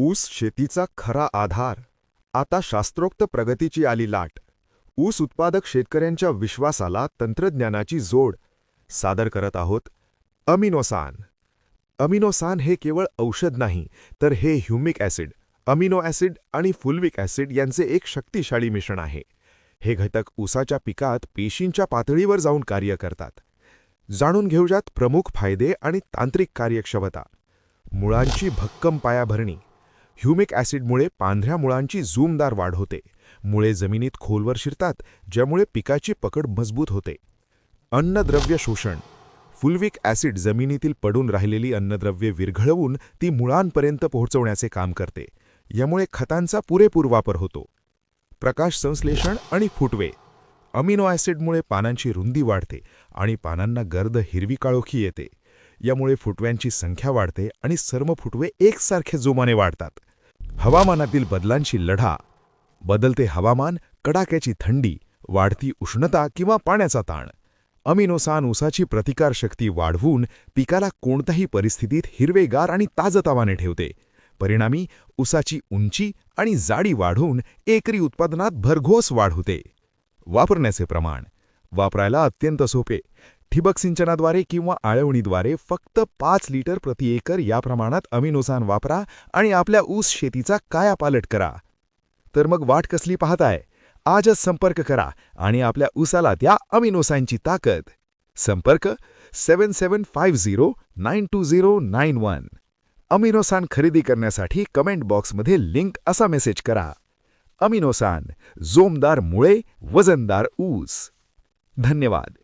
ऊस शेतीचा खरा आधार. आता शास्त्रोक्त प्रगतीची आली लाट. ऊस उत्पादक शेतकऱ्यांच्या विश्वासाला तंत्रज्ञानाची जोड. सादर करत आहोत अमिनोसान. अमिनोसान हे केवळ औषध नाही तर हे ह्युमिक ॲसिड अमिनो ॲसिड आणि फुलविक ॲसिड यांचे एक शक्तिशाली मिश्रण आहे. हे घटक ऊसाच्या पिकात पेशींच्या पातळीवर जाऊन कार्य करतात. जाणून घेऊयात प्रमुख फायदे आणि तांत्रिक कार्यक्षमता. मुळांची भक्कम पायाभरणी. ह्युमिक ॲसिडमुळे पांढऱ्या मुळांची झूमदार वाढ होते. मुळे जमिनीत खोलवर शिरतात ज्यामुळे पिकाची पकड मजबूत होते. अन्नद्रव्य शोषण. फुलविक ॲसिड जमिनीतील पडून राहिलेली अन्नद्रव्ये विरघळवून ती मुळांपर्यंत पोहोचवण्याचे काम करते. यामुळे खतांचा पुरेपूर वापर होतो. प्रकाश संश्लेषण आणि फुटवे. अमिनो ॲसिडमुळे पानांची रुंदी वाढते आणि पानांना गर्द हिरवी काळोखी येते. यामुळे फुटव्यांची संख्या वाढते आणि सर्व फुटवे एकसारखे जोमाने वाढतात. हवामानातील बदलांशी लढा. बदलते हवामान कडाक्याची थंडी वाढती उष्णता किंवा पाण्याचा ताण. अमिनोसान ऊसाची प्रतिकारशक्ती वाढवून पिकाला कोणत्याही परिस्थितीत हिरवेगार आणि ताजतावाने ठेवते. परिणामी ऊसाची उंची आणि जाडी वाढून एकरी उत्पादनात भरघोस वाढ होते. वापरण्याचे प्रमाण. वापरायला अत्यंत सोपे. ठिबक सिंचनाद्वारे किंवा आळवणीद्वारे फक्त पाच लिटर प्रति एकर या प्रमाणात अमिनोसान वापरा आणि आपल्या ऊस शेतीचा कायापालट करा. तर मग वाट कसली पाहताय? आजच संपर्क करा आणि आपल्या ऊसाला द्या अमिनोसानची ताकद. संपर्क seven seven five zero nine two zero nine one. Aminosan खरेदी करण्यासाठी कमेंट बॉक्समध्ये लिंक असा मेसेज करा. अमिनोसान जोमदार मुळे वजनदार ऊस. धन्यवाद.